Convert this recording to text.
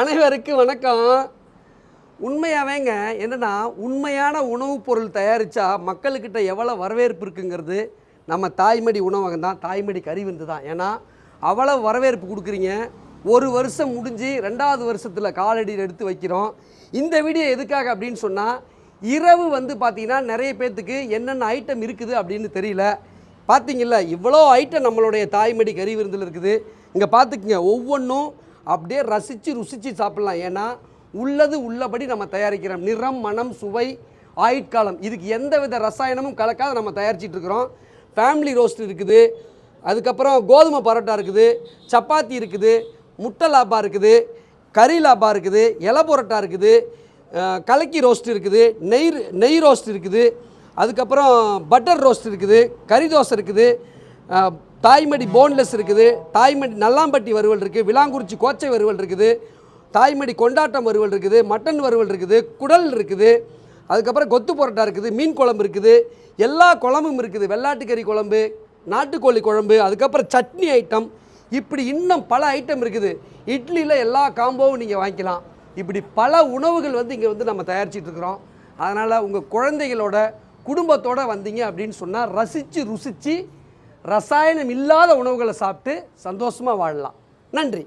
அனைவருக்கும் வணக்கம். உண்மையாவேங்க என்னென்னா உண்மையான உணவுப் பொருள் தயாரித்தா மக்கள்கிட்ட எவ்வளோ வரவேற்பு இருக்குங்கிறது நம்ம தாய்மடி உணவகம் தான் தாய்மடி கறி விருந்து தான். ஏன்னா அவ்வளோ வரவேற்பு கொடுக்குறீங்க. ஒரு வருஷம் முடிஞ்சு ரெண்டாவது வருஷத்தில் காலடியில் எடுத்து வைக்கிறோம். இந்த வீடியோ எதுக்காக அப்படின்னு சொன்னால் இரவு வந்து பார்த்திங்கன்னா நிறைய பேர்த்துக்கு என்னென்ன ஐட்டம் இருக்குது அப்படின்னு தெரியல. பார்த்தீங்களா இவ்வளோ ஐட்டம் நம்மளுடைய தாய்மடி கறி விருந்தில் இருக்குது. இங்கே பார்த்துக்குங்க ஒவ்வொன்றும் அப்படியே ரசித்து ருசித்து சாப்பிட்லாம். ஏன்னா உள்ளது உள்ளபடி நம்ம தயாரிக்கிறோம். நிறம் மனம் சுவை ஆயுட்காலம். இதுக்கு எந்த வித ரசாயனமும் கலக்காத நம்ம தயாரிச்சிட்டு இருக்கிறோம். ஃபேமிலி ரோஸ்ட் இருக்குது. அதுக்கப்புறம் கோதுமை பரோட்டா இருக்குது. சப்பாத்தி இருக்குது. முட்டை லாபா இருக்குது. கறி லாபா இருக்குது. இலை பரோட்டா இருக்குது. கலக்கி ரோஸ்ட் இருக்குது. நெய் நெய் ரோஸ்ட் இருக்குது. அதுக்கப்புறம் பட்டர் ரோஸ்ட் இருக்குது. கறி தோசை இருக்குது. தாய்மடி போன்லெஸ் இருக்குது. தாய்மடி நல்லாம்பட்டி வறுவல் இருக்குது விலாங்குறிச்சி கோச்சை வறுவல் இருக்குது. தாய்மடி கொண்டாட்டம் வறுவல் இருக்குது. மட்டன் வறுவல் இருக்குது. குடல் இருக்குது. அதுக்கப்புறம் கொத்து பரோட்டா இருக்குது. மீன் குழம்பு இருக்குது. எல்லா குழம்பும் இருக்குது. வெள்ளாட்டுக்கறி குழம்பு நாட்டுக்கோழி குழம்பு அதுக்கப்புறம் சட்னி ஐட்டம் இப்படி இன்னும் பல ஐட்டம் இருக்குது. இட்லியில் எல்லா காம்போவும் நீங்கள் வாங்கிக்கலாம். இப்படி பல உணவுகள் வந்து இங்கே வந்து நம்ம தயாரிச்சிட்ருக்குறோம் அதனால் உங்கள் குழந்தைகளோட குடும்பத்தோடு வந்தீங்க அப்படின்னு சொன்னால் ரசித்து ருசித்து ரசாயனம் இல்லாத உணவுகளை சாப்பிட்டு சந்தோஷமாக வாழலாம். நன்றி.